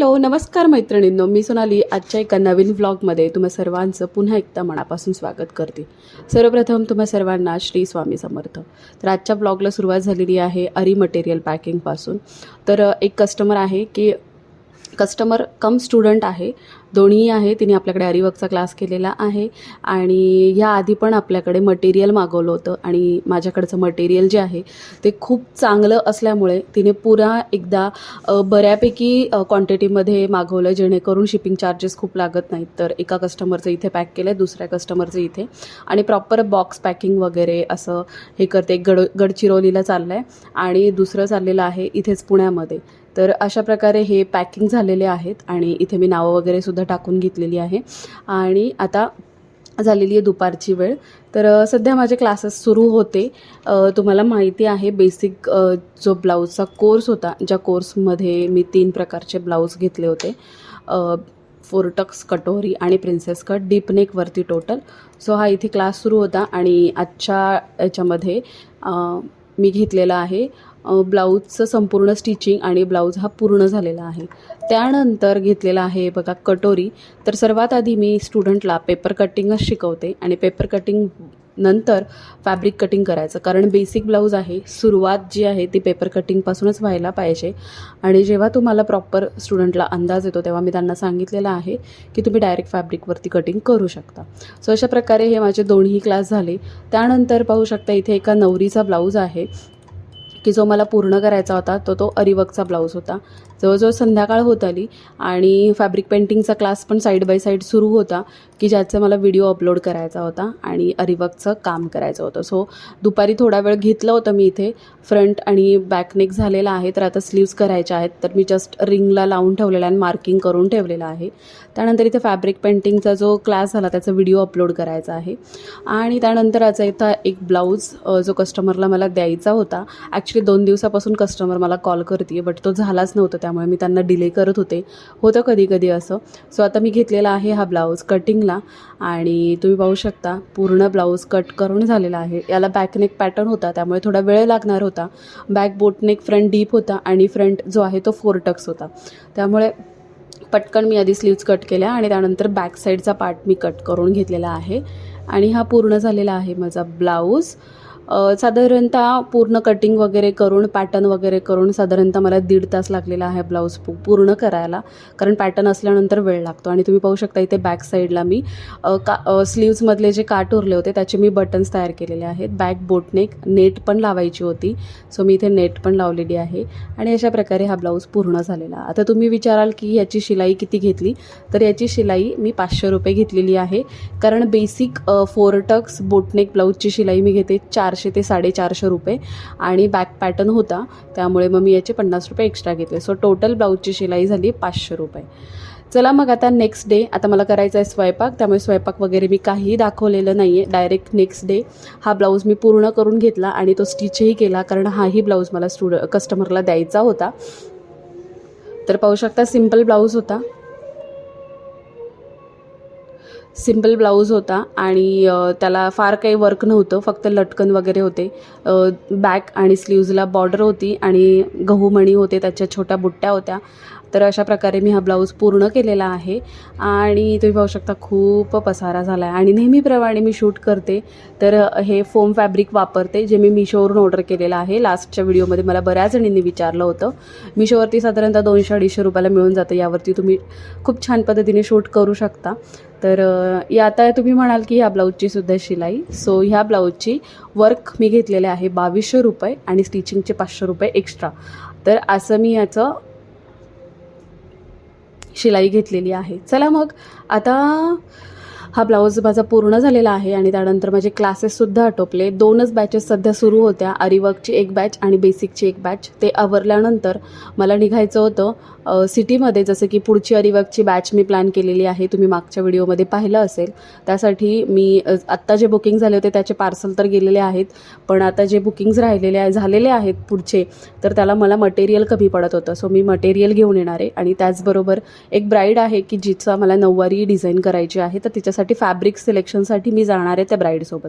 Hello नमस्कार मैत्रिणींनो. मी सोनाली. आजच्या एका नवीन व्लॉगमध्ये तुम्हा सर्वांचं पुन्हा एकदा मनापासून स्वागत करते. सर्वप्रथम तुम्हा सर्वांना श्री स्वामी समर्थ. तर आजच्या ब्लॉगला सुरुवात झालेली आहे अरी मटेरियल पॅकिंगपासून. तर एक कस्टमर आहे की कस्टमर कम स्टुडंट आहे. दोन्हीही आहे. तिने आपल्याकडे अरिवर्कचा क्लास केलेला आहे. आणि ह्या आधी पण आपल्याकडे मटेरियल मागवलं होतं. आणि माझ्याकडचं मटेरियल जे आहे ते खूप चांगलं असल्यामुळे तिने पुन्हा एकदा बऱ्यापैकी क्वांटिटीमध्ये मागवलं जेणेकरून शिपिंग चार्जेस खूप लागत नाहीत. तर एका कस्टमरचं इथे पॅक केलं आहे दुसऱ्या कस्टमरचं इथे. आणि प्रॉपर बॉक्स पॅकिंग वगैरे असं हे करते. गड गडचिरोलीला चाललं आहे आणि दुसरं चाललेलं आहे इथेच पुण्यामध्ये. तर अशा प्रकारे हे पॅकिंग झालेले आहेत आणि इथे मी नावं वगैरे सुद्धा टाकून घेतलेली आहे. आणि आता झालेली आहे दुपारची वेळ. तर सध्या माझे क्लासेस सुरू होते. तुम्हाला माहिती आहे बेसिक जो ब्लाऊजचा कोर्स होता ज्या कोर्समध्ये मी तीन प्रकारचे ब्लाऊज घेतले होते. फोरटक्स कटोरी आणि प्रिन्सेस कट डीप नेकवरती टोटल सो हा इथे क्लास सुरू होता आणि आजच्या याच्यामध्ये मी घेतलेला आहे. ब्लाऊजचं संपूर्ण स्टिचिंग आणि ब्लाऊज हा पूर्ण झालेला आहे. त्यानंतर घेतलेला आहे बघा कटोरी. तर सर्वात आधी मी स्टुडंटला पेपर कटिंगच शिकवते आणि पेपर कटिंग नंतर फॅब्रिक कटिंग करायचं. कारण बेसिक ब्लाऊज आहे सुरुवात जी आहे ती पेपर कटिंगपासूनच व्हायला पाहिजे. आणि जेव्हा तुम्हाला प्रॉपर स्टुडंटला अंदाज येतो तेव्हा मी त्यांना सांगितलेलं आहे की तुम्ही डायरेक्ट फॅब्रिकवरती कटिंग करू शकता. सो अशा प्रकारे हे माझे दोन्ही क्लास झाले. त्यानंतर पाहू शकता इथे एका नवरीचा ब्लाऊज आहे. की जो मला पूर्ण करायचा होता तो तो अरिवकचा ब्लाऊज होता. जवळजवळ संध्याकाळ होत आली आणि फॅब्रिक पेंटिंगचा क्लास पण साईड बाय साईड सुरू होता की ज्याचा मला व्हिडिओ अपलोड करायचा होता आणि अरिवर्कचं काम करायचं होतं. सो दुपारी थोडा वेळ घेतलं होतं मी इथे. फ्रंट आणि बॅकनेक झालेला आहे तर आता स्लीव्स करायच्या आहेत. तर मी जस्ट रिंगला लावून ठेवलेला आणि मार्किंग करून ठेवलेलं आहे. त्यानंतर इथे फॅब्रिक पेंटिंगचा जो क्लास झाला त्याचा व्हिडिओ अपलोड करायचा आहे. आणि त्यानंतर आता इथं एक ब्लाऊज जो कस्टमरला मला द्यायचा होता. ॲक्च्युली दोन दिवसापासून कस्टमर मला कॉल करते बट तो झालाच नव्हता त्या त्यामुळे मी त्यांना डिले करत होते. होतं कधी कधी असं. सो आता मी घेतलेला आहे हा ब्लाऊज कटिंगला आणि तुम्ही पाहू शकता पूर्ण ब्लाऊज कट करून झालेला आहे. याला बॅकनेक पॅटर्न होता त्यामुळे थोडा वेळ लागणार होता. बॅक बोटनेक फ्रंट डीप होता आणि फ्रंट जो आहे तो फोर टक्स होता. त्यामुळे पटकन मी आधी स्लीव्ज कट केल्या आणि त्यानंतर बॅक साईडचा पार्ट मी कट करून घेतलेला आहे. आणि हा पूर्ण झालेला आहे माझा ब्लाऊज साधारणतः पूर्ण कटिंग वगैरे करून पॅटर्न वगैरे करून साधारणतः मला दीड तास लागलेला आहे ब्लाऊज पूर्ण करायला. कारण पॅटर्न असल्यानंतर वेळ लागतो. आणि तुम्ही पाहू शकता इथे बॅक साईडला मी का स्लीव्समधले स्लीव्जमधले जे काट उरले होते त्याचे मी बटन्स तयार केलेले आहेत. बॅक बोटनेक नेट पण लावायची होती. सो मी इथे नेट पण लावलेली आहे. आणि अशा प्रकारे हा ब्लाऊज पूर्ण झालेला. आता तुम्ही विचाराल की याची शिलाई किती घेतली? तर याची शिलाई मी पाचशे रुपये घेतलेली आहे. कारण बेसिक फोर टक्स बोटनेक ब्लाऊजची शिलाई मी घेते चारशे ते साडेचारशे रुपये आणि बॅक पॅटर्न होता. त्यामुळे मग मी याचे पन्नास रुपये एक्स्ट्रा घेतले. सो टोटल ब्लाऊजची शिलाई झाली पाचशे रुपये. चला मग आता नेक्स्ट डे आता मला करायचा आहे स्वयंपाक. त्यामुळे स्वयंपाक वगैरे मी काहीही दाखवलेलं नाही आहे डायरेक्ट नेक्स्ट डे हा ब्लाऊज मी पूर्ण करून घेतला आणि तो स्टिचही केला कारण हाही ब्लाऊज मला स्टुड कस्टमरला द्यायचा होता. तर पाहू शकता सिंपल ब्लाऊज होता. सिंपल ब्लाऊज होता आणि त्याला फार काही वर्क नव्हतं फक्त लटकन वगैरे होते. बॅक आणि स्लीव्जला बॉर्डर होती आणि गहूमणी होते त्याच्या छोट्या बुट्ट्या होत्या. तर अशा प्रकारे मी हा ब्लाऊज पूर्ण केलेला आहे. आणि तुम्ही पाहू शकता खूप पसारा झाला आहे आणि नेहमीप्रमाणे मी शूट करते. तर हे फोम फॅब्रिक वापरते जे मी मिशोवरून ऑर्डर केलेलं आहे. लास्टच्या व्हिडिओमध्ये मला बऱ्याच जणींनी विचारलं होतं. मिशोवरती साधारणतः दोनशे अडीचशे रुपयाला मिळून जातं. यावरती तुम्ही खूप छान पद्धतीने शूट करू शकता. तर या आता तुम्ही म्हणाल की ह्या ब्लाऊजची सुद्धा शिलाई. सो ह्या ब्लाऊजची वर्क मी घेतलेले आहे बावीसशे रुपये आणि स्टिचिंगचे पाचशे रुपये एक्स्ट्रा तर असं मी याचं शिलाई घेतलेली आहे. चला मग आता हा ब्लाऊज माझा पूर्ण झालेला आहे आणि त्यानंतर माझे क्लासेससुद्धा आटोपले. दोनच बॅचेस सध्या सुरू होत्या. अरिवर्कची एक बॅच आणि बेसिकची एक बॅच ते आवरल्यानंतर मला निघायचं होतं. सिटीमध्ये जसं की पुढची अरिवर्कची बॅच मी प्लॅन केलेली आहे तुम्ही मागच्या व्हिडिओमध्ये पाहिलं असेल. त्यासाठी मी आत्ता जे बुकिंग झाले होते त्याचे पार्सल तर गेलेले आहेत. पण आता जे बुकिंग्ज राहिलेले आहे झालेले आहेत पुढचे तर त्याला मला मटेरियल कमी पडत होतं. सो मी मटेरियल घेऊन येणार आहे. आणि त्याचबरोबर एक ब्राईड आहे की जिचा मला नऊवारी डिझाईन करायची आहे तर तिच्यासाठी फॅब्रिक सिलेक्शनसाठी मी जाणार आहे त्या ब्राईडसोबत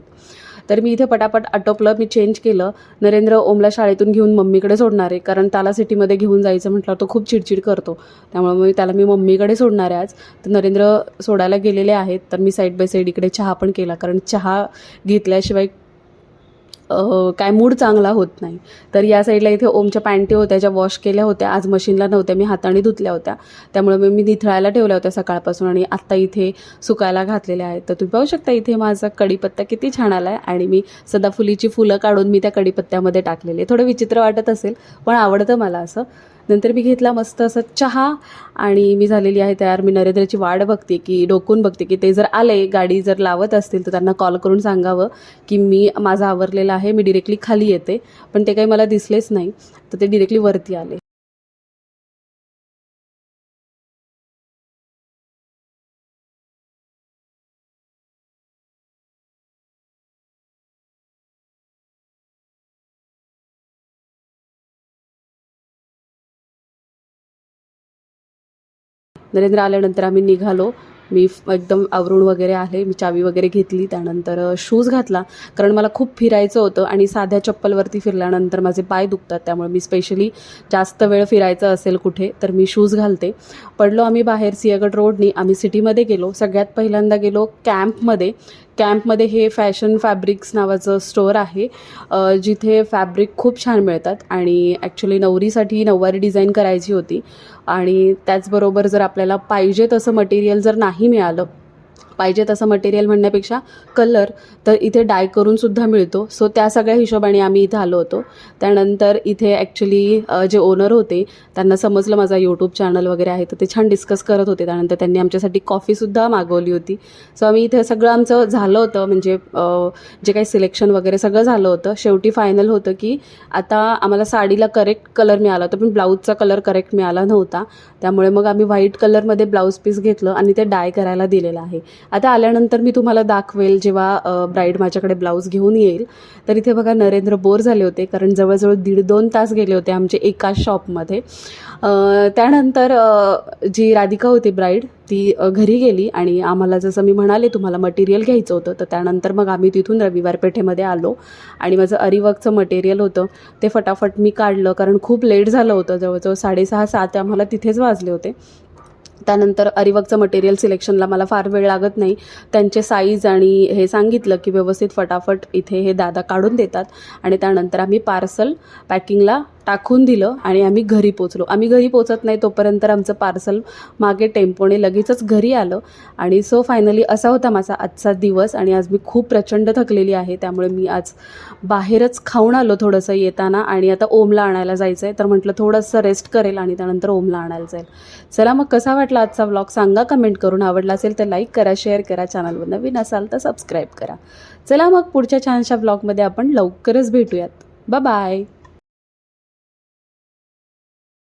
तर मी इथे पटापट आटोपलं मी चेंज केलं. नरेंद्र ओमला शाळेतून घेऊन मम्मीकडे सोडणार आहे. कारण त्याला सिटीमध्ये घेऊन जायचं म्हटलं तो खूप चिडचिड करतो. त्यामुळे मी त्याला मी मम्मीकडे सोडणार आहे आज. तर नरेंद्र सोडायला गेलेले आहेत. तर मी साईड बाय साईड इकडे चहा पण केला. कारण चहा घेतल्याशिवाय काय मूड चांगला होत नाही. तर या साईडला इथे ओमच्या पॅन्टी होत्या ज्या वॉश केल्या होत्या आज मशीनला नव्हत्या मी हाताने धुतल्या होत्या. त्यामुळे मी मी निथळायला ठेवल्या होत्या सकाळपासून आणि आत्ता इथे सुकायला घातलेल्या आहेत. तर तुम्ही पाहू शकता इथे माझा कढीपत्ता किती छान आला आहे आणि मी सदाफुलीची फुलं काढून मी त्या कडीपत्त्यामध्ये टाकलेले थोडं विचित्र वाटत असेल पण आवडतं मला असं. नंतर मी घेतला मस्त असं चहा आणि मी झालेली आहे तयार. मी नरेंद्रची वाट बघते की डोकून बघते की ते जर आले गाडी जर लावत असतील तर त्यांना कॉल करून सांगावं की मी माझा आवरलेला आहे. मी डिरेक्टली खाली येते. पण ते काही मला दिसलेच नाही तर ते डिरेक्टली वरती आले. नरेंद्र आल्यानंतर आम्ही निघालो. मी एकदम आवरून वगैरे आले मी चावी वगैरे घेतली. त्यानंतर शूज घातला. कारण मला खूप फिरायचं होतं आणि साध्या चप्पलवरती फिरल्यानंतर माझे पाय दुखतात. त्यामुळे मी स्पेशली जास्त वेळ फिरायचं असेल कुठे तर मी शूज घालते. पडलो आम्ही बाहेर सिंहगड रोडनी आम्ही सिटीमध्ये गेलो. सगळ्यात पहिल्यांदा गेलो कॅम्पमध्ये कॅम्पमध्ये हे फॅशन फॅब्रिक्स नावाचं स्टोअर आहे जिथे फॅब्रिक खूप छान मिळतात आणि ॲक्च्युली नवरीसाठी नऊवारी डिझाईन करायची होती. आणि त्याचबरोबर जर आपल्याला पाहिजे तसं मटेरियल जर नाही मिळालं पाहिजे तसं मटेरियल म्हणण्यापेक्षा कलर तर इथे डाय करून सुद्धा मिळतो. सो त्या सगळ्या हिशोबाने आम्ही इथे आलो होतो. त्यानंतर इथे ॲक्च्युली जे ओनर होते त्यांना समजलं माझा यूट्यूब चॅनल वगैरे आहे तर ते छान डिस्कस करत होते. त्यानंतर त्यांनी आमच्यासाठी कॉफीसुद्धा मागवली होती. सो आम्ही इथे सगळं आमचं झालं होतं. म्हणजे जे काही सिलेक्शन वगैरे सगळं झालं होतं. शेवटी फायनल होतं की आता आम्हाला साडीला करेक्ट कलर मिळाला होता पण ब्लाऊजचा कलर करेक्ट मिळाला नव्हता. त्यामुळे मग आम्ही व्हाईट कलरमध्ये ब्लाऊज पीस घेतलं आणि ते डाय करायला दिलेलं आहे. आता आल्यानंतर मी तुम्हाला दाखवेल जेव्हा ब्राईड माझ्याकडे ब्लाऊज घेऊन येईल. तर इथे बघा नरेंद्र बोर झाले होते कारण जवळजवळ दीड दोन तास गेले होते आमचे एकाच शॉपमध्ये. त्यानंतर जी राधिका होती ब्राईड ती घरी गेली आणि आम्हाला जसं मी म्हणाले तुम्हाला मटेरियल घ्यायचं होतं तर त्यानंतर मग आम्ही तिथून रविवार पेठेमध्ये आलो आणि माझं अरिवर्कचं मटेरियल होतं. ते फटाफट मी काढलं कारण खूप लेट झालं होतं जवळजवळ साडेसहा सात आम्हाला तिथेच वाजले होते. त्यानंतर अरिवकचं मटेरियल सिलेक्शनला मला फार वेळ लागत नाही. त्यांचे साईज आणि हे सांगितलं की व्यवस्थित फटाफट इथे हे दादा काढून देतात. आणि त्यानंतर आम्ही पार्सल पॅकिंगला टाकून दिलं आणि आम्ही घरी पोचलो आम्ही घरी पोचत नाही तोपर्यंत आमचं पार्सल मागे टेम्पोने लगेचच घरी आलं. आणि सो फायनली असा होता माझा आजचा दिवस आणि आज मी खूप प्रचंड थकलेली आहे. त्यामुळे मी आज बाहेरच खाऊन आलो थोडंसं येताना आणि आता ओमला आणायला जायचं आहे तर म्हटलं थोडंसं रेस्ट करेल आणि त्यानंतर ओमला आणायला जाईल. चला मग कसा वाटला आजचा व्लॉग सांगा कमेंट करून. आवडला असेल तर लाईक करा शेअर करा. चॅनलवर नवीन असाल तर सबस्क्राईब करा. चला मग पुढच्या छानशा व्लॉगमध्ये आपण लवकरच भेटूयात. बाय